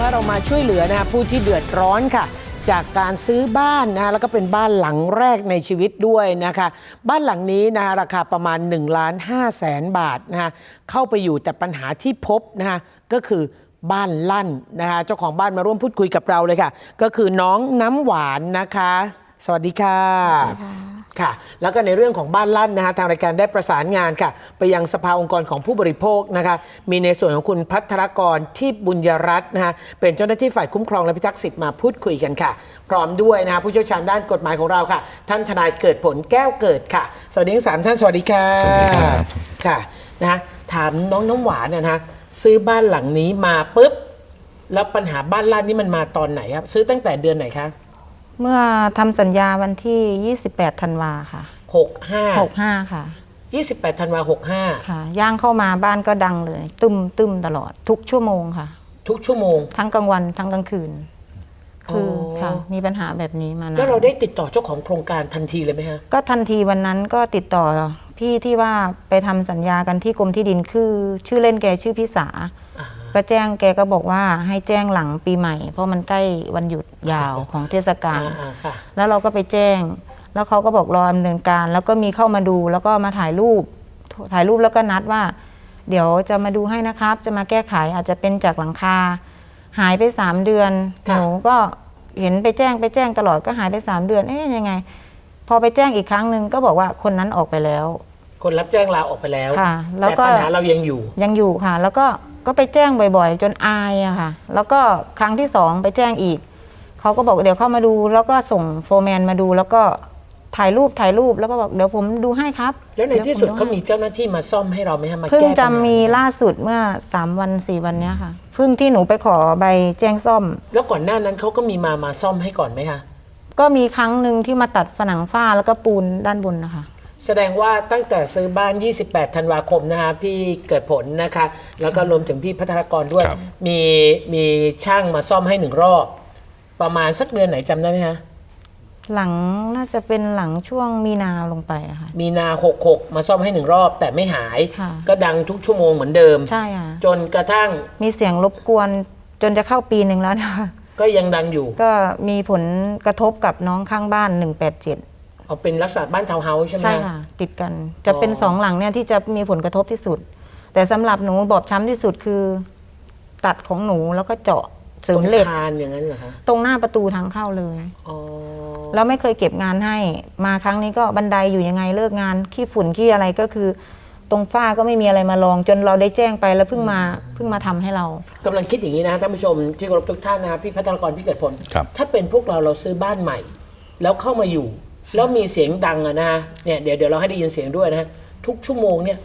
ว่าเรามาช่วยเหลือนะคะผู้ที่เดือดร้อนค่ะ จากการซื้อบ้านนะคะแล้วก็เป็นบ้านหลังแรกในชีวิตด้วยนะคะ บ้านหลังนี้นะคะราคาประมาณ1ล้าน5แสนบาทนะคะเข้าไปอยู่แต่ปัญหาที่พบนะคะก็คือบ้านลั่นนะคะเจ้าของบ้านมาร่วมพูดคุยกับเราเลยค่ะ ก็คือน้องน้ำหวานนะคะ สวัสดีค่ะ ค่ะ แล้วก็ในเรื่องของบ้านลั่นนะคะทางรายการได้ประสานงานค่ะ ไปยังสภาองค์กรของผู้บริโภคนะคะ มีในส่วนของคุณพัทรกรที่บุญยรัตน์นะคะเป็นเจ้าหน้าที่ฝ่ายคุ้มครองและพิทักษ์สิทธิ์มาพูดคุยกันค่ะ พร้อมด้วยนะคะผู้เชี่ยวชาญด้านกฎหมายของเราค่ะ ท่านทนายเกิดผลแก้วเกิดค่ะ สวัสดีทั้งสามท่านสวัสดีค่ะสวัสดีครับ ค่ะนะคะถามน้องน้ำหวานนะนะคะซื้อบ้านหลังนี้มาปุ๊บแล้วปัญหาบ้านลั่นนี่มันมาตอนไหนครับ ซื้อตั้งแต่เดือนไหนคะ เมื่อทำสัญญาวันที่ 28 ธันวาค่ะหกห้า65 ค่ะ 28ธันวาหกห้าค่ะ ย่างเข้ามาบ้านก็ดังเลย ตึมตึมตลอดทุกชั่วโมงค่ะ ทุกชั่วโมง ทั้งกลางวันทั้งกลางคืน คือออค่ะ มีปัญหาแบบนี้มานานแล้วเราได้ติดต่อเจ้าของโครงการทันทีเลยไหมฮะ ก็ทันทีวันนั้นก็ติดต่อพี่ที่ว่าไปทำสัญญากันที่กรมที่ดินคือ ชื่อเล่นแกชื่อพิสาอ่า ก็แจ้งแกก็บอกว่าให้แจ้งหลังปีใหม่ เพราะมันใกล้วันหยุดยาวของเทศกาลอ่าค่ะ แล้วเราก็ไปแจ้ง แล้วเขาก็บอกรอดำเนินการ แล้วก็มีเข้ามาดูแล้วก็มาถ่ายรูป ถ่ายรูปแล้วก็นัดว่า เดี๋ยวจะมาดูให้นะครับ จะมาแก้ไขอาจจะเป็นจากหลังคา หายไปสามเดือนค่ะ หนูก็เห็นไปแจ้งไปแจ้งตลอดก็หายไปสามเดือนเอ๊ยยังไง พอไปแจ้งอีกครั้งหนึ่งก็บอกว่าคนนั้นออกไปแล้ว คนรับแจ้งลาออกไปแล้วค่ะแล้วแต่ก็ปัญหาเรายังอยู่ ยังอยู่ค่ะ แล้วก็ ก็ไปแจ้งบ่อยๆ จนอายอะค่ะ แล้วก็ครั้งที่สองไปแจ้งอีก เขาก็บอกเดี๋ยวเข้ามาดู แล้วก็ส่งโฟร์แมนมาดู แล้วก็ถ่ายรูปถ่ายรูปแล้วก็บอกเดี๋ยวผมดูให้ครับแล้วในที่สุดยวผเขามีเจ้าหน้าที่มาซ่อมให้เราไหมฮะมาเพิ่งแก้ปัญจะหามีล่าสุดเมื่อสามวันสี่วันเนี้ยค่ะ เพิ่งที่หนูไปขอใบแจ้งซ่อม แล้วก่อนหน้านั้นเขาก็มีมามาซ่อมให้ก่อนไหมคะก็มีครั้งหนึ่งที่มาตัดผนังฝ้าแล้วก็ปูนด้านบนนะคะ แสดงว่าตั้งแต่ซื้อบ้าน 28 ธันวาคมนะคะพี่เกิดผลนะคะ แล้วก็รวมถึงพี่พัฒนากรด้วย ครับมีมีช่างมาซ่อมให้หนึ่งรอบ ประมาณสักเดือนไหนจำได้ไหมคะหลังน่าจะเป็นหลังช่วงมีนาลงไปอะค่ะ มีนา 66 มาซ่อมให้หนึ่งรอบ แต่ไม่หาย ค่ะ ก็ดังทุกชั่วโมงเหมือนเดิม ใช่ค่ะ จนกระทั่งมีเสียงรบกวนจนจะเข้าปีหนึ่งแล้วนะคะก็ยังดังอยู่ ก็มีผลกระทบกับน้องข้างบ้าน 187 เอาเป็นลักษณะบ้านทาวน์เฮาส์ใช่ไหม ใช่ค่ะ ติดกันจะเป็นอ๋อ สองหลังเนี่ยที่จะมีผลกระทบที่สุด แต่สำหรับหนูบอบช้ำที่สุดคือ ตัดของหนูแล้วก็เจาะเสริมเหล็กตงคานอย่างนั้นเหรอคะตรงหน้าประตูทางเข้าเลย อ๋อแล้วไม่เคยเก็บงานให้ มาครั้งนี้ก็บันไดอยู่ยังไงเลิกงานขี้ฝุ่นขี้อะไรก็คือ ตรงฝ้าก็ไม่มีอะไรมาลอง จนเราได้แจ้งไปแล้วเพิ่งมาเพิ่งมาทำให้เรา กำลังคิดอย่างนี้นะท่านผู้ชมที่เคารพทุกท่านนะครับพี่พัฒนากรพี่เกิดผล ครับ ถ้าเป็นพวกเราเราซื้อบ้านใหม่ แล้วเข้ามาอยู่ แล้วมีเสียงดังอะนะฮะเนี่ยเดี๋ยวเดี๋ยวเราให้ได้ยินเสียงด้วยนะฮะทุกชั่วโมงเนี่ย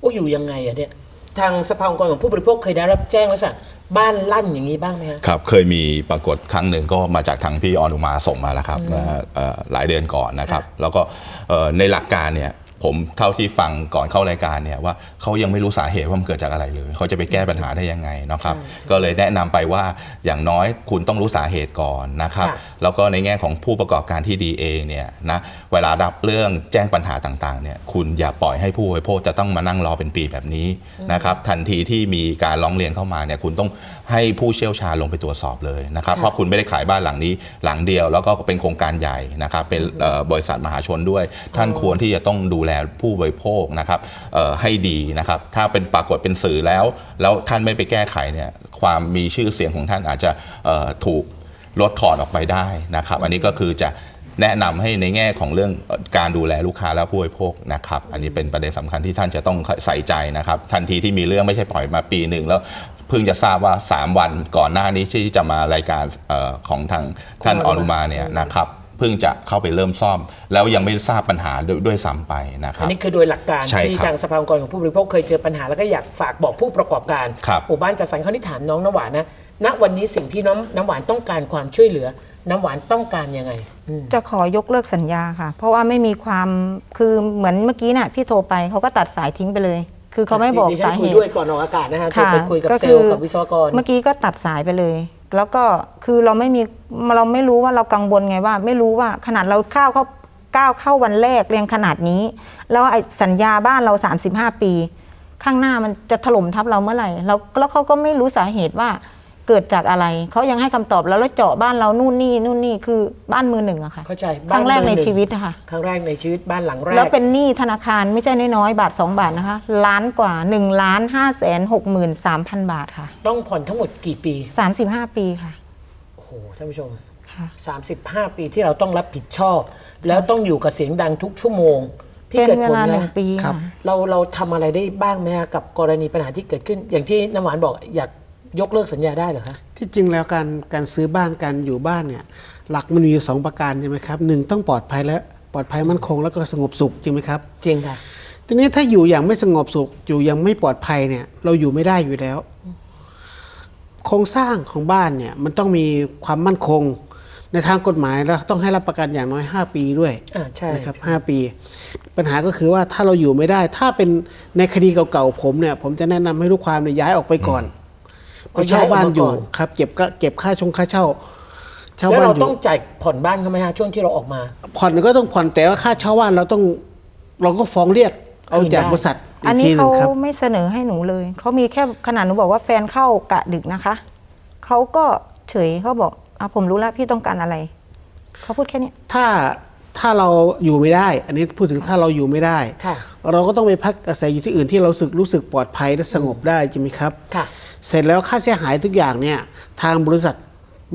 โอ้อยู่ยังไงอะเนี่ยทางสภาองค์กรของผู้บริโภคเคยได้รับแจ้งลักษณะบ้านลั่นอย่างนี้บ้างไหมฮะครับ เคยมีปรากฏครั้งหนึ่งก็มาจากทางพี่ออนุมาส่งมาแล้วครับเมื่อเอ่อหลายเดือนก่อนนะครับค่ะแล้วก็เอ่อในหลักการเนี่ย ผมเท่าที่ฟังก่อนเข้ารายการเนี่ยว่าเขายังไม่รู้สาเหตุว่ามันเกิดจากอะไรเลยเขาจะไปแก้ปัญหาได้ยังไงนะครับ ก็เลยแนะนำไปว่าอย่างน้อยคุณต้องรู้สาเหตุก่อนนะครับค่ะแล้วก็ในแง่ของผู้ประกอบการที่ดีเองเนี่ยนะเวลารับเรื่องแจ้งปัญหาต่างๆเนี่ยคุณอย่าปล่อยให้ผู้บริโภคจะต้องมานั่งรอเป็นปีแบบนี้นะครับทันทีที่มีการร้องเรียนเข้ามาเนี่ยคุณต้องให้ผู้เชี่ยวชาญลงไปตรวจสอบเลยนะครับค่ะเพราะคุณไม่ได้ขายบ้านหลังนี้หลังเดียว แล้วก็เป็นโครงการใหญ่นะครับเป็นเอ่อบริษัทมหาชนด้วย ท่านควรที่จะต้องดูแลผู้บริโภคนะครับเอ่อให้ดีนะครับ ถ้าเป็นปรากฏเป็นสื่อแล้ว แล้วท่านไม่ไปแก้ไขเนี่ยความมีชื่อเสียงของท่านอาจจะเอ่อถูกลดถอนออกไปได้นะครับ อันนี้ก็คือจะแนะนำให้ในแง่ของเรื่องเอ่อการดูแลลูกค้าและผู้บริโภคนะครับ อันนี้เป็นประเด็นสำคัญที่ท่านจะต้องใส่ใจนะครับ ทันทีที่มีเรื่องไม่ใช่ปล่อยมาปีหนึ่งแล้วเพิ่งจะทราบว่า 3 วันก่อนหน้านี้ที่จะมารายการเออของทางท่านอนุมาเนี่ยนะครับเพิ่งจะเข้าไปเริ่มซ่อม แล้วยังไม่ทราบปัญหาด้วยด้วยซ้ำไปนะคอัรันบนี้คือโดยหลักการใช่ที่ครับทางสภาองค์กรของผู้บริโภคเคยเจอปัญหาแล้วก็อยากฝากบอกผู้ประกอบการครับหมู่บ้านจัดสรรเขาที่ถามน้องน้ำหวานนะณวันนี้สิ่งที่น้องน้ำหวานต้องการความช่วยเหลือ น้ำหวานต้องการยังไงอืมจะขอยกเลิกสัญญาค่ะ เพราะว่าไม่มีความคือเหมือนเมื่อกี้น่ะพี่โทรไปเขาก็ตัดสายทิ้งไปเลย คือเขาไม่บอกดิฉันสาเหคุยตุด้วยก่อนออกอากาศนะฮะโทรค่ะไปคุยกับก็เซคืลอล์กับวิศวกร เมื่อกี้ก็ตัดสายไปเลย แล้วก็คือเราไม่มีเราไม่รู้ว่าเรากังวลไงว่า ไม่รู้ว่าขนาดเราเข้าวเข้าก้าวเข้าวันแรกเรียงขนาดนี้ แล้วไอ้สัญญาบ้านเรา 35 ปี ข้างหน้ามันจะถล่มทับเราเมื่อไหร่แล้วแล้วเขาก็ไม่รู้สาเหตุว่า เกิดจากอะไร เขายังให้คำตอบแล้วแล้วเจาะบ้านเรานู่นนี่นู่นนี่คือบ้านมือหนึ่งอะค่ะ เข้าใจครั้งแรกบ้าในมือหชีวิตอะค่ะ ครั้งแรกในชีวิตบ้านหลังแรกแล้วเป็นหนี้ธนาคารไม่ใช่น้อยๆบาท 2 บาทนะคะ ล้านกว่า1ล้าน5แสน6หมื่น3พันบาทค่ะ ต้องผ่อนทั้งหมดกี่ปี 35 ปีค่ะโอ้โหท่านผู้ชม ค่ะ 35 ปีที่เราต้องรับผิดชอบ แล้วต้องอยู่กับเสียงดังทุกชั่วโมงพี่เป็นเกิดเวผลลาหนึ่นะงปีครับ ค่ะ เราเราทำอะไรได้บ้างไหมฮะกับกรณีปัญหาที่เกิดขึ้น อย่างที่น้ำหวานบอกอยาก ยกเลิกสัญญาได้เหรอคะ ที่จริงแล้วการการซื้อบ้านการอยู่บ้านเนี่ยหลักมันมีอยู่สองประการใช่ไหมครับหนึ่งต้องปลอดภัยและปลอดภัยมั่นคงแล้วก็สงบสุขจริงไหมครับ จริงค่ะ ทีนี้ถ้าอยู่อย่างไม่สงบสุขอยู่อย่างไม่ปลอดภัยเนี่ยเราอยู่ไม่ได้อยู่แล้ว โครงสร้างของบ้านเนี่ยมันต้องมีความมั่นคง ในทางกฎหมายแล้วต้องให้รับประกันอย่างน้อย 5 ปีด้วยอ่าใช่ นะครับใช่ห้าปี ปัญหาก็คือว่าถ้าเราอยู่ไม่ได้ ถ้าเป็นในคดีเก่าๆผมเนี่ยผมจะแนะนำให้ลูกความเนี่ยย้ายออกไปก่อน ไปเช่าบ้านอยู่ครับ เก็บก็เก็บค่าชงค่าเช่าเช่าแล้วบ้านเราอยู่ต้องจ่ายผ่อนบ้านเขาไหมฮะช่วงที่เราออกมา ผ่อนก็ต้องผ่อนแต่ว่าค่าเช่าบ้านเราต้อง เราก็ฟ้องเรียก เอาคืนได้จากบริษัทอีอันกนี้ทีหนึ่เขางครับ ไม่เสนอให้หนูเลย เขามีแค่ขนาดหนูบอกว่าแฟนเข้ากะดึกนะคะ เขาก็เฉยเขาบอกอะผมรู้แล้วพี่ต้องการอะไร เขาพูดแค่เนี้ยถ้าถ้าเราอยู่ไม่ได้ อันนี้พูดถึงถ้าเราอยู่ไม่ได้ ค่ะ เราก็ต้องไปพักอาศัยอยู่ที่อื่นที่เรารู้สึกรู้สึกปลอดภัยและสงบได้ใช่ไหมครับ ค่ะ เสร็จแล้วค่าเสียหายทุกอย่างเนี่ยทางบริษัท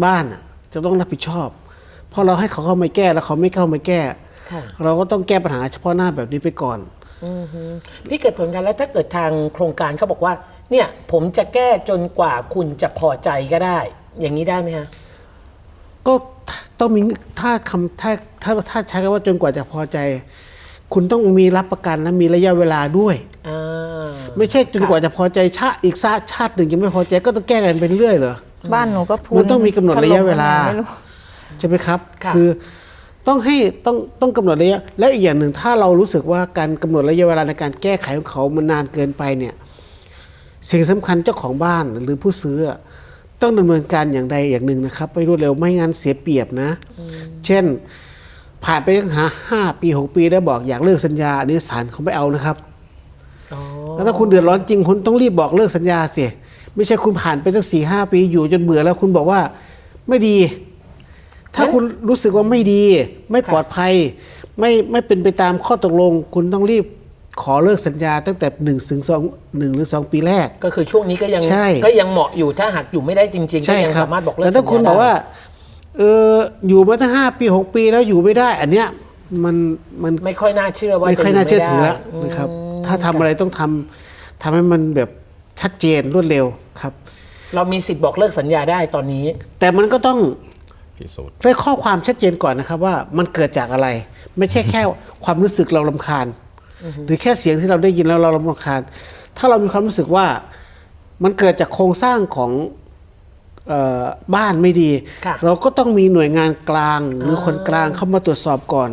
บ้านน่ะจะต้องรับผิดชอบ เพราะเราให้เขาเข้ามาแก้แล้วเขาไม่เข้ามาแก้ค่ะเราก็ต้องแก้ปัญหาเฉพาะหน้าแบบนี้ไปก่อนอือฮึพี่เกิดผลกันแล้วถ้าเกิดทางโครงการเขาบอกว่า เนี่ยผมจะแก้จนกว่าคุณจะพอใจก็ได้ อย่างนี้ได้ไหมฮะก็ต้องมีถ้าคำถ้าถ้าถ้าใช้คำว่าจนกว่าจะพอใจ คุณต้องมีรับประกันและมีระยะเวลาด้วยอ่าไม่ใช่จนกว่าจะพอใจชาติอีกชาติชาติหนึ่งยังไม่พอใจก็ต้องแก้กันไปเรื่อยเหรอบ้านหนูก็พูมันต้องมีกำหนดระยะเวลาไม่รู้ใช่ไหมครับค่ะอต้องให้ต้องต้องกำหนดระยะ และอีกอย่างหนึ่งถ้าเรารู้สึกว่าการกำหนดระยะเวลาในการแก้ไขของเขามันนานเกินไปเนี่ย สิ่งสำคัญเจ้าของบ้านหรือผู้ซื้ออะต้องดำเนินการอย่างใดอย่างหนึ่งนะครับ ไปรวดเร็วไม่งั้นเสียเปรียบนะ เช่น ผ่านไปตั้งหาห้าปีหกปีแล้วบอกอยากเลิกสัญญาอันนี้ศาลเขาไม่เอานะครับอ๋อแล้วถ้าคุณเดือดร้อนจริงคุณต้องรีบบอกเลิกสัญญาเสียไม่ใช่คุณผ่านไปตั้งสี่ห้าปีอยู่จนเบื่อแล้วคุณบอกว่าไม่ดี ถ้าคุณรู้สึกว่าไม่ดี ไม่ปลอดภัย ไม่ไม่เป็นไปตามข้อตกลง คุณต้องรีบขอเลิกสัญญาตั้งแต่หนึ่งถึงสองหนึ่งหรือสองปีแรก ก็คือช่วงนี้ก็ยังใช่ก็ยังเหมาะอยู่ถ้าหากอยู่ไม่ได้จริงๆก็ใช่ยังครับสามารถบอกเลิกแต่ถ้าสัญญคุณบอกได้ว่า เอออยู่มาตั้งห้าปีหกปีแล้วอยู่ไม่ได้ อันเนี้ยมันมันไม่ค่อยน่าเชื่อว่าไม่จะค่อยยู่น่าเชื่อถือได้แล้วนะครับ ถ้าทำอะไรต้องทำทำให้มันแบบชัดเจนรวดเร็วครับ เรามีสิทธิ์บอกเลิกสัญญาได้ตอนนี้ แต่มันก็ต้องพิสูจน์ได้ข้อความชัดเจนก่อนนะครับว่ามันเกิดจากอะไร ไม่ใช่แค่ความรู้สึกเราลำคาญ หรือแค่เสียงที่เราได้ยินแล้วเราลำคาญ ถ้าเรามีความรู้สึกว่ามันเกิดจากโครงสร้างของเออ บ้านไม่ดีค่ะเราก็ต้องมีหน่วยงานกลาง หรือคนกลางเข้ามาตรวจสอบก่อน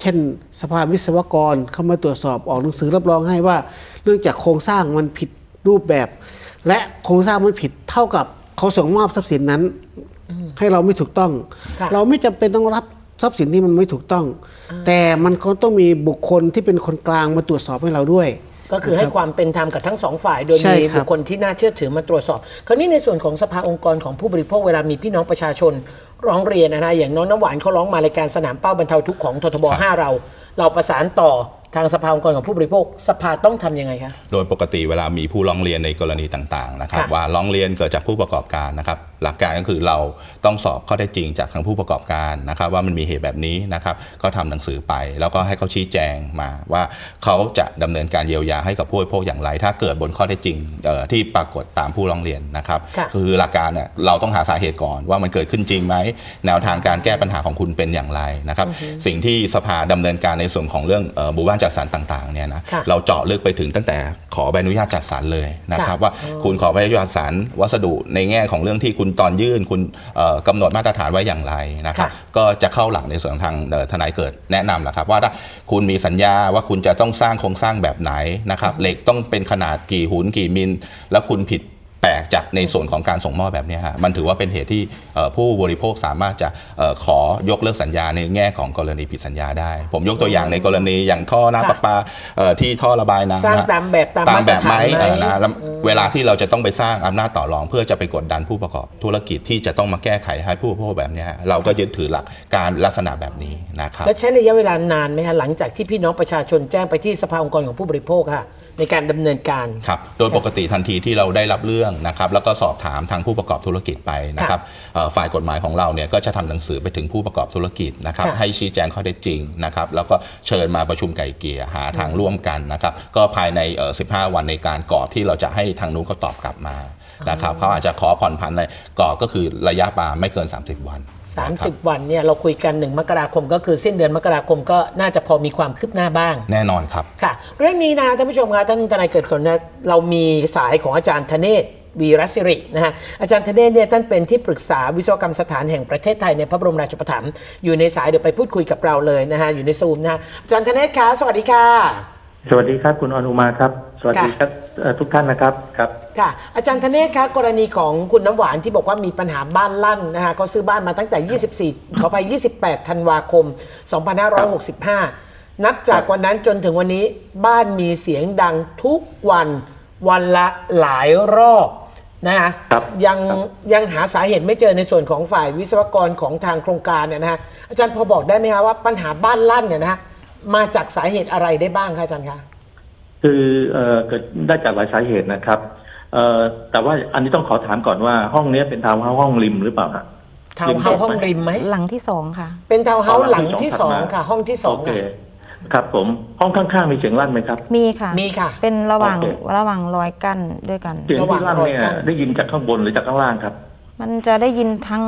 เช่นสภาวิศวกรเข้ามาตรวจสอบออกหนังสือรับรองให้ว่า เนื่องจากโครงสร้างมันผิดรูปแบบ และโครงสร้างมันผิดเท่ากับเขาส่งมอบทรัพย์สินนั้น ให้เราไม่ถูกต้องค่ะเราไม่จำเป็นต้องรับทรัพย์สินที่มันไม่ถูกต้อง แต่มันก็ต้องมีบุคคลที่เป็นคนกลางมาตรวจสอบให้เราด้วย ก็คือให้ความเป็นธรรมกับทั้งสองฝ่าย โดยใช่มีครับ บุคคลที่น่าเชื่อถือมาตรวจสอบ คราวนี้ในส่วนของสภาองค์กรของผู้บริโภคเวลามีพี่น้องประชาชน ร้องเรียนนะนะอย่างน้องน้ำหวานเขาร้องมารายการสนามเป้าบรรเทาทุกข์ของททบ5เรา เราประสานต่อ ทางสภาองค์กรของผู้บริโภค สภาต้องทำยังไงคะ โดยปกติเวลามีผู้ร้องเรียนในกรณีต่างๆนะครับค่ะว่าร้องเรียนเกิดจากผู้ประกอบการนะครับ หลักการก็คือเราต้องสอบข้อเท็จจริงจากทางผู้ประกอบการนะครับ ว่ามันมีเหตุแบบนี้นะครับ ก็ทำหนังสือไป แล้วก็ให้เขาชี้แจงมาว่าเขาจะดำเนินการเยียวยาให้กับผู้บริโภคอย่างไร ถ้าเกิดบนข้อเท็จจริงเอ่อที่ปรากฏตามผู้ร้องเรียนนะครับค่ะคือหลักการเนี่ยเราต้องหาสาเหตุก่อนว่ามันเกิดขึ้นจริงไหมแนวทางการแก้ปัญหาของคุณเป็นอย่างไรนะครับ สิ่งที่สภาดำเนินการในส่วนของเรื่องเอ่อหมู่บ้านจัดสรรต่างๆเนี่ยนะค่ะเราเจาะลึกไปถึงตั้งแต่ขอใบอนุญาตจัดสรรเลยนะครับค่ะว่าคุณขอใบอนุญาตจัดสรรวัสดุในแง่ของเรื่องที่คุณตอนยื่นคุณเอ่อกำหนดมาตรฐานไว้อย่างไรนะครับค่ะก็จะเข้าหลังในส่วนของทางเอ่อทนายเกิดแนะนำแหละครับว่าถ้าคุณมีสัญญาว่าคุณจะต้องสร้างโครงสร้างแบบไหนนะครับเหล็กต้องเป็นขนาดกี่หุนกี่มิล แล้วคุณผิด แปลกจากในส่วนของการส่งมอบแบบเนี้ยฮะมันถือว่าเป็นเหตุที่เอ่อผู้บริโภคสามารถจะเอ่อขอยกเลิกสัญญาในแง่ของกรณีผิดสัญญาได้ ผมยกตัวอย่างในกรณีอย่างท่อน้ำประปาเอ่อที่ท่อระบายน้ำสร้างนะฮะตามแบบตามตามแบบไหมมาตรฐานไหมเออนะแล้วเวลาที่เราจะต้องไปสร้างอำนาจต่อรอง เพื่อจะไปกดดันผู้ประกอบธุรกิจที่จะต้องมาแก้ไขให้ผู้บริโภคแบบเนี้ยเราก็ยึดถือหลักการลักษณะแบบนี้นะครับแล้วใช้ระยะเวลานานไหมคะหลังจากที่พี่น้องประชาชนแจ้งไปที่สภาองค์กรของผู้บริโภคค่ะในการดำเนินการครับโดยปกติทันทีที่เราได้รับเรื่องนะครับแล้วก็สอบถามทางผู้ประกอบธุรกิจไปนะครับเอ่อฝ่ายกฎหมายของเราเนี่ยก็จะทำหนังสือไปถึงผู้ประกอบธุรกิจนะครับค่ะให้ชี้แจงข้อเท็จจริงนะครับแล้วก็เชิญมาประชุมไก่เกลี่ยหาทางร่วมกันนะครับก็ภายในเอ่อ15 วันในการกรอบที่เราจะให้ทางนู้นเขาตอบกลับมานะครับเขาอาจจะขอผ่อนผันในกรอบก็คือระยะปาไม่เกิน 30 วันนะครับ30 วันเนี่ยเราคุยกัน 1 มกราคม ก็คือสิ้นเดือนมกราคมก็น่าจะพอมีความคืบหน้าบ้าง แน่นอนครับค่ะ เรื่องนี้นะท่านผู้ชมคะท่านทนายเกิดผลนะเรามีสายของอาจารย์ธเนศ วีรศิรินะฮะอาจารย์ธเนศเนี่ยท่านเป็นที่ปรึกษาวิศวกรรมสถานแห่งประเทศไทยในพระบรมราชูปถัมภ์อยู่ในสายเดี๋ยวไปพูดคุยกับเราเลยนะฮะอยู่ในซูมนะฮะอาจารย์ธเนศคะสวัสดีค่ะ สวัสดีครับคุณอนุมาครับ สวัสดีครับเอ่อทุกท่านนะครับครับค่ะ อาจารย์ธเนศคะกรณีของคุณน้ำหวานที่บอกว่ามีปัญหาบ้านลั่นนะฮะเขาซื้อบ้านมาตั้งแต่ 24 ขอไป 28 ธันวาคม 2565 นับจากวันนั้นจนถึงวันนี้บ้านมีเสียงดังทุกวันวันละหลายรอบ นะฮะครับยังครับยังหาสาเหตุไม่เจอในส่วนของฝ่ายวิศวกรของทางโครงการเนี่ยนะฮะอาจารย์พอบอกได้ไหมคะว่าปัญหาบ้านลั่นเนี่ยนะฮะมาจากสาเหตุอะไรได้บ้างคะอาจารย์คะคือเอ่อเกิดได้จากหลายสาเหตุนะครับเอ่อแต่ว่าอันนี้ต้องขอถามก่อนว่าห้องเนี้ยเป็นทาวน์เฮาส์ห้องริมหรือเปล่าฮะ ทาวน์เฮาส์ห้องริมไหมหลังที่สองค่ะ เป็นทาวน์เฮาส์หลังที่สองถัดมาค่ะ ห้องที่สองโอเค ค่ะ ครับผมห้องข้างๆมีเสียงลั่นไหมครับ มีค่ะ มีค่ะ เป็นระหว่างโอเค ระหว่างรอยกั้นด้วยกัน เสียงระหว่าที่งลั่นเนี่ยรอยกั้นได้ยินจากข้างบนหรือจากข้างล่างครับ มันจะได้ยินทั้ง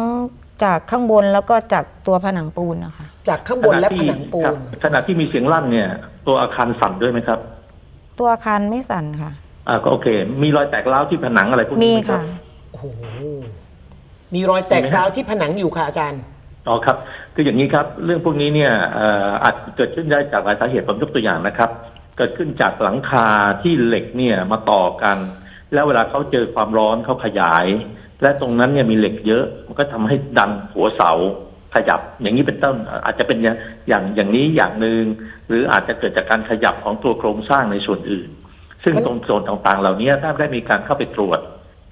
จากข้างบนแล้วก็จากตัวผนังปูนนะคะจากข้างบนและผนังปูขณะนที่ครับขณะที่มีเสียงลั่นเนี่ย ตัวอาคารสั่นด้วยไหมครับ ตัวอาคารไม่สั่นค่ะ อ่าก็โอเค มีรอยแตกร้าวที่ผนังอะไรพวกมีนี้ไหมครัค่ะ บ โอ้โห มีรอยแตกร้าวที่ผนังอยู่ค่ะอาจารย์ อ๋อครับคืออย่างนี้ครับ เรื่องพวกนี้เนี่ยเอ่ออาจเกิดขึ้นได้จากหลายสาเหตุผมยกตัวอย่างนะครับ เกิดขึ้นจากหลังคาที่เหล็กเนี่ยมาต่อกัน แล้วเวลาเขาเจอความร้อนเขาขยาย และตรงนั้นเนี่ยมีเหล็กเยอะ มันก็ทำให้ดันหัวเสาขยับ อย่างนี้เป็นต้นอาจจะเป็นอย่างอย่างนี้อย่างหนึ่งหรืออาจจะเกิดจากการขยับของตัวโครงสร้างในส่วนอื่น ซึ่งตรงโซนต่างๆ เหล่านี้ถ้าได้มีการเข้าไปตรวจ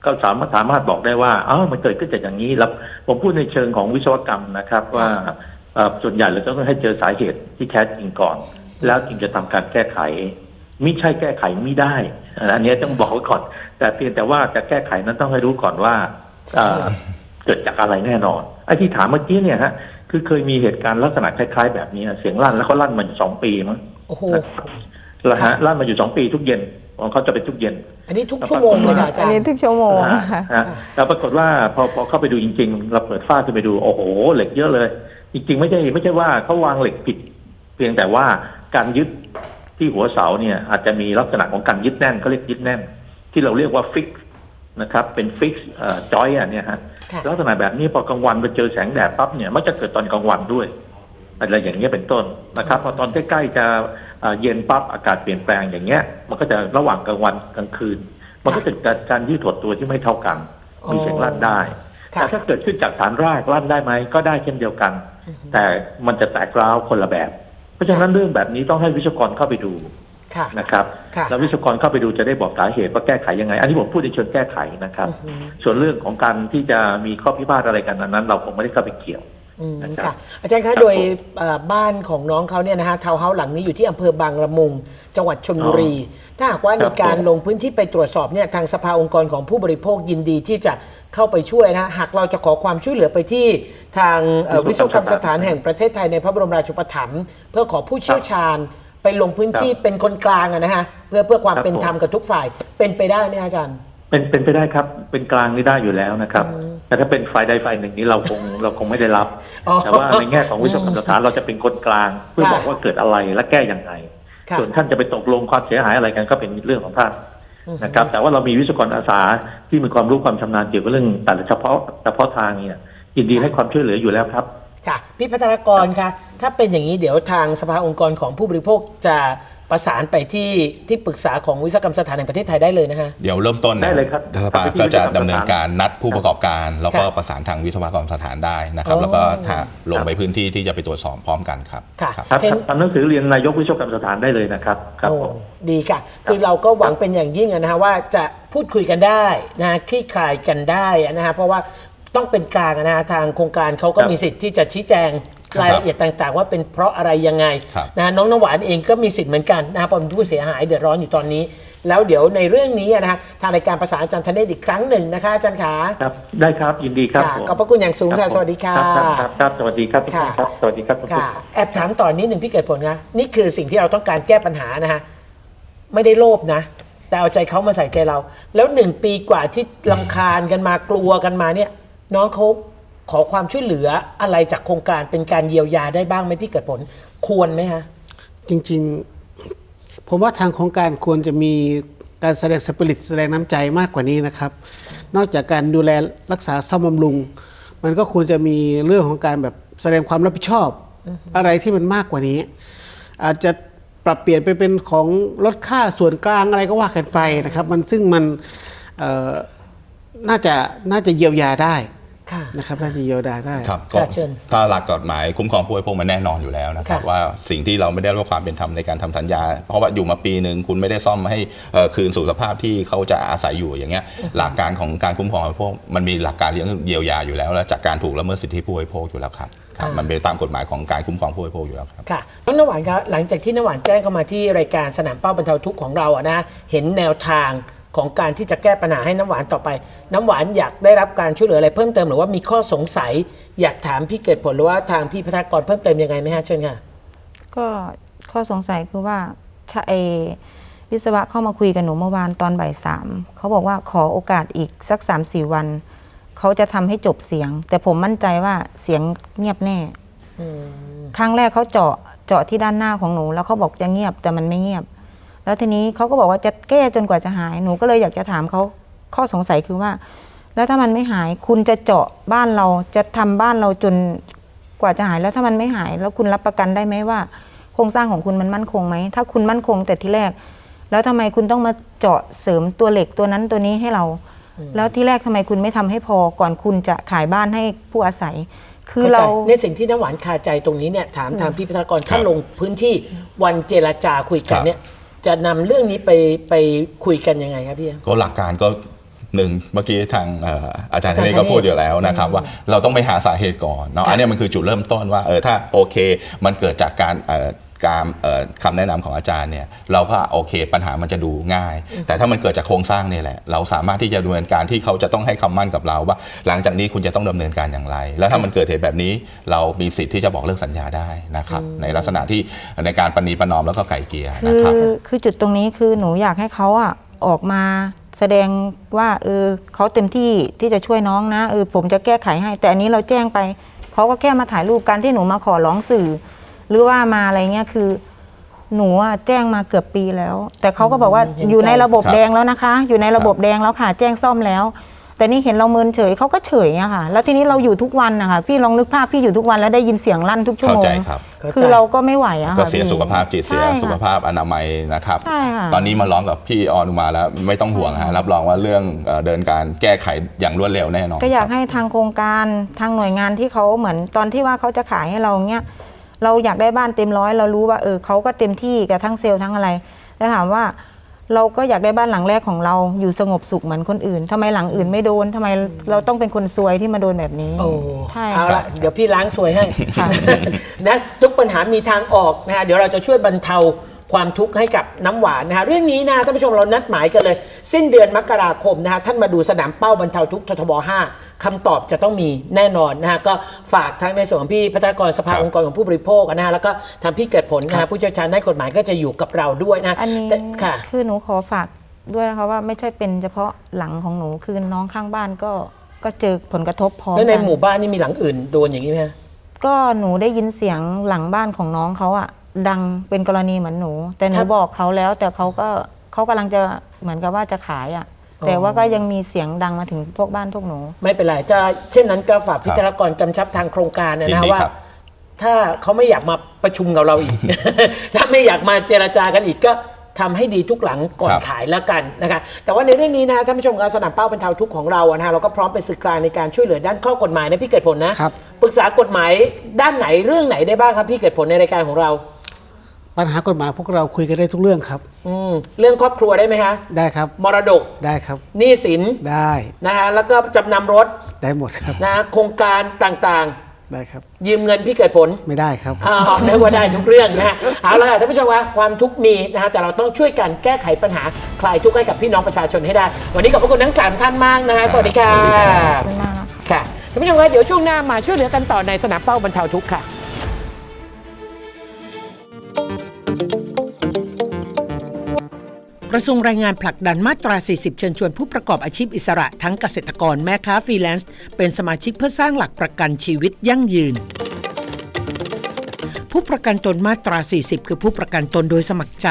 ก็สามารถสามารถบอกได้ว่าอ้าวมันเกิดขึ้นจากอย่างนี้แล้วผมพูดในเชิงของวิศวกรรมนะครับ ว่าเอ่อส่วนใหญ่เราต้องให้เจอสาเหตุที่แท้จริงก่อน แล้วจึงจะทำการแก้ไขมิใช่แก้ไขไม่ได้อันนี้ต้องบอกไว้ก่อน แต่เพียงแต่ว่าจะแก้ไขนั้นต้องให้รู้ก่อนว่าเอ่อเกิดจากอะไรแน่นอนไอ้ที่ถามเมื่อกี้เนี่ยฮะคือเคยมีเหตุการณ์ลักษณะคล้ายๆ แบบนี้เสียงลั่นแล้วเขาลั่นมาอยู่สองปีมั้งโอ้โหแล้วฮะลั่นมาอยู่สองปีทุกเย็น ของเขาจะเป็นทุกเย็น อันนี้ทุกชั่วโมงเลยค่ะอาจาอัรนย์ นี้ทุกชั่วโมงนะค่ะฮะแล้วปรากฏว่าพอพอเข้าไปดูจริง ๆ เราเปิดฝ้าขึ้นไปดูโอ้โหเหล็กเยอะเลย จริง ๆ ไม่ใช่ไม่ใช่ว่าเขาวางเหล็กผิด เพียงแต่ว่าการยึดที่หัวเสาเนี่ย อาจจะมีลักษณะของการยึดแน่นเขาเรียกยึดแน่น ที่เราเรียกว่าฟิกนะครับ เป็นฟิกจอยอะเนี่ยฮะค่ะ ลักษณะแบบนี้พอกลางวันไปเจอแสงแดดปั๊บเนี่ยมักจะเกิดตอนกลางวันด้วยอะไรอย่างเงี้ยเป็นต้นนะครับ พอตอนใกล้ๆจะ เอ่อเย็นปั๊บอากาศเปลี่ยนแปลงอย่างเงี้ย มันก็จะระหว่างกลางวันกลางคืน มันก็จะเกิดการยืดถดตัวที่ไม่เท่ากัน มีเสียงลั่นได้ค่ะแต่ถ้าเกิดขึ้นจากฐานรากลั่นได้ไหมก็ได้เช่นเดียวกัน แต่มันจะแตกร้าวคนละแบบ เพราะฉะนั้นเรื่องแบบนี้ต้องให้วิศวกรเข้าไปดูค่ะนะครับค่ะแล้ววิศวกรเข้าไปดูจะได้บอกสาเหตุว่าแก้ไขยังไง อันนี้ผมพูดในเชิงแก้ไขนะครับอือหือส่วนเรื่องของการที่จะมีข้อพิพาทอะไรกันอันนั้น เราคงไม่ได้เข้าไปเกี่ยว อืมนะครับค่ะอาจารย์ครัคะบโดยผมเอ่อบ้านของน้องเขาเนี่ยนะฮะทาวน์เฮาส์หลังนี้อยู่ที่อำเภอบางละมุง จังหวัดชลบุรี ถ้าหากว่าคในรับการผม ลงพื้นที่ไปตรวจสอบเนี่ยทางสภาองค์กรของผู้บริโภคยินดีที่จะเข้าไปช่วยนะหากเราจะขอความช่วยเหลือไปที่ทางเอ่อวิศวกรรมสถานแห่งประเทศไทยในพระบรมราชูปถัมภ์เพื่อขอผู้เชี่ยวชาญ ไปลงพื้นที่เป็นคนกลางอะนะฮะเพื่อเพื่อความครับเป็นธรรมกับทุกฝ่ายเป็นไปได้ไหมคะอาจารย์ เป็นเป็นไปได้ครับเป็นกลางนี่ได้อยู่แล้วนะครับ แต่ถ้าเป็นฝ่ายใดฝ่ายหนึ่งนี้เราคงเราคงไม่ได้รับ อ๋อ แต่ว่าในแง่ของวิศวกรรมสถานเราจะเป็นคนกลาง เพื่อค่ะ บอกว่าเกิดอะไรและแก้อย่างไร ค่ะส่วนท่านจะไปตกลงความเสียหายอะไรกันก็เป็นเรื่องของท่านอือฮึนะครับ แต่ว่าเรามีวิศวกรอาสาที่มีความรู้ความชำนาญเกี่ยวกับเรื่องแต่ละเฉพาะเฉพาะทางเนี่ยยินดีให้ความช่วยเหลืออยู่แล้วครับ ค่ะพี่พัฒนากรคะถ้าเป็นอย่างนี้เดี๋ยวทางสภาองค์กรของผู้บริโภคจะ ประสานไปที่ที่ปรึกษาของวิศวกรรมสถานแห่งประเทศไทยได้เลยนะคะ เดี๋ยวเริ่มต้นนี่ได้เลยครับรัฐบาลก็จะดำเนินการนัดผู้ประกอบการ แล้วก็ค่ะประสานทางวิศวกรรมสถานได้นะครับอ๋อแล้วก็ถ้าลงไปพื้นที่ที่จะไปตรวจสอบพร้อมกันครับค่ะครับครับเห็นทำหนังสือเรียนนายกวิศวกรรมสถานได้เลยนะครับครับโอ้ผมดีค่ะ คือเราก็หวังเป็นอย่างยิ่งอะนะฮะว่าจะพูดคุยกันได้นะฮะคลี่คลายกันได้อะนะฮะเพราะว่าต้องเป็นกลางอะนะฮะทางโครงการเขาก็ครับมีสิทธิ์ที่จะชี้แจง รายละเอียดต่างๆ ว่าเป็นเพราะอะไรยังไงครับนะฮะน้องน้ำหวานเองก็มีสิทธิ์เหมือนกันนะฮะเพราะเป็นผู้เสียหายเดือดร้อนอยู่ตอนนี้ แล้วเดี๋ยวในเรื่องนี้อะนะฮะทางรายการประสานอาจารย์ธเนศอีกครั้งหนึ่งนะคะอาจารย์ขาครับได้ครับยินดีครับค่ะผมขอบพระคุณอย่างสูงรัค่ะบผมสวัสดีค่ะครับครับครับสวัสดีครับทุกท่านค่ะครับสวัสดีครับทุกท่าค่ะนแอบถามต่อนนิดหนึ่งพี่เกิดผลนะนี่คือสิ่งที่เราต้องการแก้ปัญหานะฮะไม่ได้โลภนะแต่เอาใจเขามาใส่ใจเรา แล้วหนึ่งปีกว่าที่ลำคาญกันมากลัวกันมาเนี่ย น้องเขา ขอความช่วยเหลืออะไรจากโครงการเป็นการเยียวยาได้บ้างไหมพี่เกิดผลควรไหมฮะ จริงๆ ผมว่าทางโครงการควรจะมีการแสดงสปิริตแสดงน้ำใจมากกว่านี้นะครับ นอกจากการดูแลรักษาซ่อมบำรุง มันก็ควรจะมีเรื่องของการแบบแสดงความรับผิดชอบอะไรที่มันมากกว่านี้ อาจจะปรับเปลี่ยนไปเป็นของลดค่าส่วนกลางอะไรก็ว่ากันไปนะครับ มันซึ่งมันเอ่อน่าจะน่าจะเยียวยาได้ ค่ะ นะครับน่าจะเยียวยาได้ ครับก็ค่ะเชิญ ถ้าหลักกฎหมายคุ้มครองผู้บริโภคมันแน่นอนอยู่แล้วนะครับ ค่ะว่าสิ่งที่เราไม่ได้รับความเป็นธรรมในการทำสัญญา เพราะว่าอยู่มาปีหนึ่งคุณไม่ได้ซ่อมให้เอ่อคืนสู่สภาพที่เขาจะอาศัยอยู่อย่างเงี้ยหลักการของการคุ้มครองผู้บริโภคมันมีหลักการเรื่องเยียวยาอยู่แล้วและจากการถูกละเมิดสิทธิผู้บริโภคอยู่แล้วครับครับมันเป็นตามกฎหมายของการคุ้มครองผู้บริโภคอยู่แล้วครับ ค่ะน้องน้ำหวานครับหลังจากที่น้ำหวานแจ้งเข้ามาที่รายการสนามเป้าบรรเทาทุกข์ของเราอะนะเห็นแนวทาง ของการที่จะแก้ปัญหาให้น้ำหวานต่อไป น้ำหวานอยากได้รับการช่วยเหลืออะไรเพิ่มเติมหรือว่ามีข้อสงสัย อยากถามพี่เกิดผลหรือว่าทางพี่พัฒนากรเพิ่มเติมยังไงไหมฮะเชิญค่ะก็ข้อสงสัยคือว่าถ้าเอวิศวะเข้ามาคุยกับหนูเมื่อวานตอนบ่ายสามเขาบอกว่าขอโอกาสอีกสักสามสี่วัน เขาจะทำให้จบเสียง แต่ผมมั่นใจว่าเสียงเงียบแน่ครั้งแรกเขาเจาะเจาะที่ด้านหน้าของหนู แล้วเขาบอกจะเงียบแต่มันไม่เงียบ แล้วทีนี้เขาก็บอกว่าจะแก้จนกว่าจะหาย หนูก็เลยอยากจะถามเขาข้อสงสัยคือว่า แล้วถ้ามันไม่หาย คุณจะเจาะบ้านเราจะทำบ้านเราจนกว่าจะหาย แล้วถ้ามันไม่หาย แล้วคุณรับประกันได้ไหมว่า โครงสร้างของคุณมันมั่นคงไหมถ้าคุณมั่นคงแต่ที่แรก แล้วทำไมคุณต้องมาเจาะเสริมตัวเหล็กตัวนั้นตัวนี้ให้เรา แล้วที่แรกทำไมคุณไม่ทำให้พอก่อนคุณจะขายบ้านให้ผู้อาศัยคือเข้าใจเราในสิ่งที่น้ำหวานคาใจตรงนี้เนี่ยถามทางพี่พัฒนากรครัถ้าบลงพื้นที่วันเจรจาคุยกันครับเนี่ย จะนำเรื่องนี้ไปไปคุยกันยังไงครับพี่ ก็หลักการก็หนึ่งเมื่อกี้ทางเอ่ออาจารย์อาจารย์ทนี่ก็ธเนศพูดอยู่แล้วนะครับว่าเราต้องไปหาสาเหตุก่อนเนาะค่ะอันเนี้ยมันคือจุดเริ่มต้นว่าเออถ้าโอเค มันเกิดจากการเอ่อ การเอ่อคำแนะนำของอาจารย์เนี่ยเราก็โอเค ปัญหามันจะดูง่าย แต่ถ้ามันเกิดจากโครงสร้างเนี่ยแหละ เราสามารถที่จะดำเนินการที่เขาจะต้องให้คำมั่นกับเราว่า หลังจากนี้คุณจะต้องดำเนินการอย่างไร แล้วถ้ามันเกิดเหตุแบบนี้ เรามีสิทธิ์ที่จะบอกเลิกสัญญาได้นะครับในลักษณะที่ในการปณีประนอมแล้วก็ไกลเกลี่ยคืนะอครับคือจุดตรงนี้คือหนูอยากให้เขาอะออกมาแสดงว่าเออเขาเต็มที่ที่จะช่วยน้องนะเออผมจะแก้ไขให้ แต่อันนี้เราแจ้งไปเขาก็แค่มาถ่ายรูปการที่หนูมาขอร้องสื่อ หรือว่ามาอะไรเงี้ยคือ หนูอะแจ้งมาเกือบปีแล้ว แต่เขาก็บอกว่าเห็นใจ อยู่ในระบบครับแดงแล้วนะคะ อยู่ในระบบแดงแล้วค่ะ แจ้งซ่อมแล้ว แต่นี่เห็นเราเมินเฉยเขาก็เฉยอะค่ะ แล้วทีนี้เราอยู่ทุกวันนะคะพี่ลองนึกภาพพี่อยู่ทุกวันแล้วได้ยินเสียงลั่นทุกชั่วเข้าโมใจงครับ เข้าใจ คือเราก็ไม่ไหวอะค่ะก็เสียพี่ สุขภาพจิตเสียใช่ค่ะสุขภาพอนามัยนะครับ ใช่ค่ะตอนนี้มาร้องกับพี่ออนุมาแล้วไม่ต้องห่วงฮะรับรองว่าเรื่องเอ่อเดินการแก้ไขอย่างรวดเร็วแน่นอน ก็อยากครับให้ทางโครงการทางหน่วยงานที่เขาเหมือนตอนที่ว่าเขาจะขายให้เราเนี้ย เราอยากได้บ้านเต็มร้อยเรารู้ว่าเออเขาก็เต็มที่กับทั้งเซลล์ทั้งอะไรแต่ถามว่าเราก็อยากได้บ้านหลังแรกของเราอยู่สงบสุขเหมือนคนอื่นทำไมหลังอื่นไม่โดนทำไมเราต้องเป็นคนซวยที่มาโดนแบบนี้โอ้ใช่เอาค่ะละเดี๋ยวพี่ล้างสวยให้ค่ะนะทุกปัญหามีทางออกนะฮะเดี๋ยวเราจะช่วยบรรเทาความทุกข์ให้กับน้ำหวานนะฮะเรื่องนี้นะท่านผู้ชมเรานัดหมายกันเลย สิ้นเดือนมกราคมนะฮะท่านมาดูสนามเป้าบรรเทาทุกข์ททบ5 คำตอบจะต้องมีแน่นอนนะฮะก็ฝากทั้งในส่วนของพี่พัฒนากรสภาครับองค์กรของผู้บริโภคนะฮะแล้วก็ทางพี่เกิดผลนะฮะผู้เชี่ยวชาญด้านกฎหมายก็จะอยู่กับเราด้วยนะอันนี้แต่ค่ะ คือหนูขอฝากด้วยนะคะว่าไม่ใช่เป็นเฉพาะหลังของหนูคือน้องข้างบ้านก็ก็เจอผลกระทบพร้อมแล้วในกันหมู่บ้านนี่มีหลังอื่นโดนอย่างนี้ไหมฮะก็หนูได้ยินเสียงหลังบ้านของน้องเขาอะดังเป็นกรณีเหมือนหนู แต่หนูครับบอกเขาแล้วแต่เขาก็เขากำลังจะเหมือนกับว่าจะขายอะอ๋อ แต่ว่าก็ยังมีเสียงดังมาถึงพวกบ้านพวกหนู ไม่เป็นไรถ้าเช่นนั้นก็ฝากพิครับจารณากรกำชับทางโครงการนะยินนะดีว่า ครับ ถ้าเขาไม่อยากมาประชุมกับเราอีก ถ้าไม่อยากมาเจรจากันอีกก็ทำให้ดีทุกหลังก่อนครับ ขายแล้วกันนะคะ แต่ว่าในเรื่องนี้นะท่านผู้ชมการสนามเป้าบรรเทาทุกข์ของเราอะนะฮะเราก็พร้อมเป็นสื่อกลางในการช่วยเหลือด้านข้อกฎหมายนะพี่เกิดผลนะครับ ปรึกษากฎหมายด้านไหนเรื่องไหนได้บ้างครับพี่เกิดผลในรายการของเรา ปัญหากฎหมายพวกเราคุยกันได้ทุกเรื่องครับ อืมเรื่องครอบครัวได้ไหมคะได้ครับ มรดกได้ครับ หนี้สินได้นะคะแล้วก็จำนำรถได้หมดครับ นะโครงการต่างได้ครับ ๆ ยืมเงินพี่เกิดผล ไม่ได้ครับอ้าวนึกว่าได้ทุกเรื่องนะฮะเอาละค่ะท่านผู้ชมว่าความทุกข์มีนะฮะแต่เราต้องช่วยกันแก้ไขปัญหาคลายทุกข์ให้กับพี่น้องประชาชนให้ได้ วันนี้ขอบพระคุณทั้งสามท่านมากนะฮะสวัสดีค่ะขอบคุณมากนะคะค่ะท่านผู้ชมครับเดี๋ยวช่วงหน้ามาช่วยเหลือกันต่อในสนามเป้าบรรเทาทุกข์ค่ะ กระทรวงแรงงานผลักดันมาตรา 40 เชิญชวนผู้ประกอบอาชีพอิสระทั้งเกษตรกรแม่ค้าฟรีแลนซ์เป็นสมาชิกเพื่อสร้างหลักประกันชีวิตยั่งยืน ผู้ประกันตนมาตรา 40 คือผู้ประกันตนโดยสมัครใจ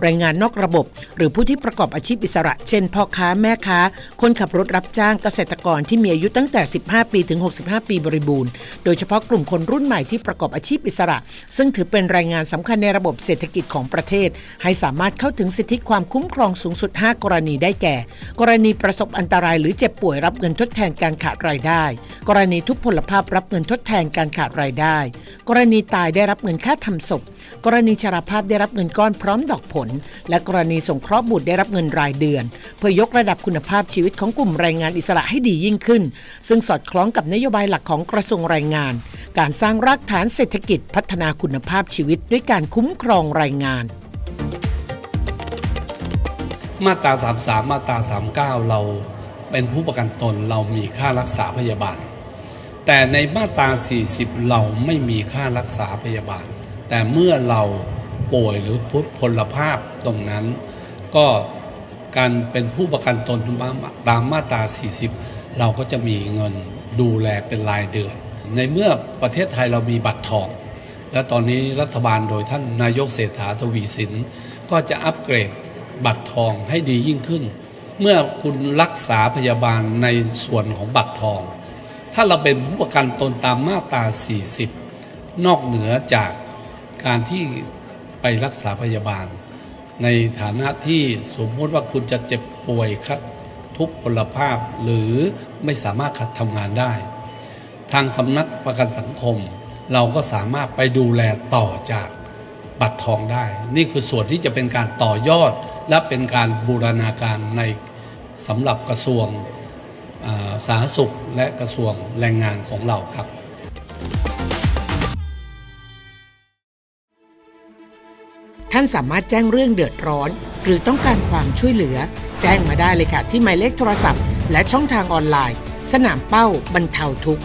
แรงงานนอกระบบ หรือผู้ที่ประกอบอาชีพอิสระ เช่น พ่อค้าแม่ค้า คนขับรถรับจ้างเกษตรกรที่มีอายุตั้งแต่ 15 ปีถึง 65 ปีบริบูรณ์ โดยเฉพาะกลุ่มคนรุ่นใหม่ที่ประกอบอาชีพอิสระ ซึ่งถือเป็นแรงงานสำคัญในระบบเศรษฐกิจของประเทศ ให้สามารถเข้าถึงสิทธิความคุ้มครองสูงสุด 5 กรณีได้แก่ กรณีประสบอันตรายหรือเจ็บป่วยรับเงินทดแทนการขาดรายได้ กรณีทุพพลภาพรับเงินทดแทนการขาดรายได้ กรณีตายได้รับเงินค่าทำศพ กรณีชราภาพได้รับเงินก้อนพร้อมดอกผล และกรณีสงเคราะห์บุตรได้รับเงินรายเดือน เพื่อยกระดับคุณภาพชีวิตของกลุ่มแรงงานอิสระให้ดียิ่งขึ้น ซึ่งสอดคล้องกับนโยบายหลักของกระทรวงแรงงาน การสร้างรากฐานเศรษฐกิจพัฒนาคุณภาพชีวิต ด้วยการคุ้มครองแรงงานมาตรา 33 มาตรา 39 เราเป็นผู้ประกันตนเรามีค่ารักษาพยาบาล แต่ในมาตรา 40 เราไม่มีค่ารักษาพยาบาล แต่เมื่อเราป่วยหรือพุทพลภาพตรงนั้น ก็การเป็นผู้ประกันตนตามมาตรา 40 เราก็จะมีเงินดูแลเป็นรายเดือน ในเมื่อประเทศไทยเรามีบัตรทอง และตอนนี้รัฐบาลโดยท่านนายกเศรษฐาทวีสิน ก็จะอัปเกรดบัตรทองให้ดียิ่งขึ้น เมื่อคุณรักษาพยาบาลในส่วนของบัตรทอง ถ้าเราเป็นผู้ประกันตนตามมาตรา 40 นอกเหนือจากการที่ไปรักษาพยาบาล ในฐานะที่สมมติว่าคุณจะเจ็บป่วยคัดทุกพลภาพหรือไม่สามารถคัดทำงานได้ ทางสำนักประกันสังคม เราก็สามารถไปดูแลต่อจากบัตรทองได้ นี่คือส่วนที่จะเป็นการต่อยอด และเป็นการบูรณาการในสำหรับกระทรวง สาธารณสุข และกระทรวงแรงงานของเราครับท่านสามารถแจ้งเรื่องเดือดร้อน หรือต้องการความช่วยเหลือ แจ้งมาได้เลยค่ะ ที่หมายเลขโทรศัพท์ และช่องทางออนไลน์ สนามเป้าบรรเทาทุกข์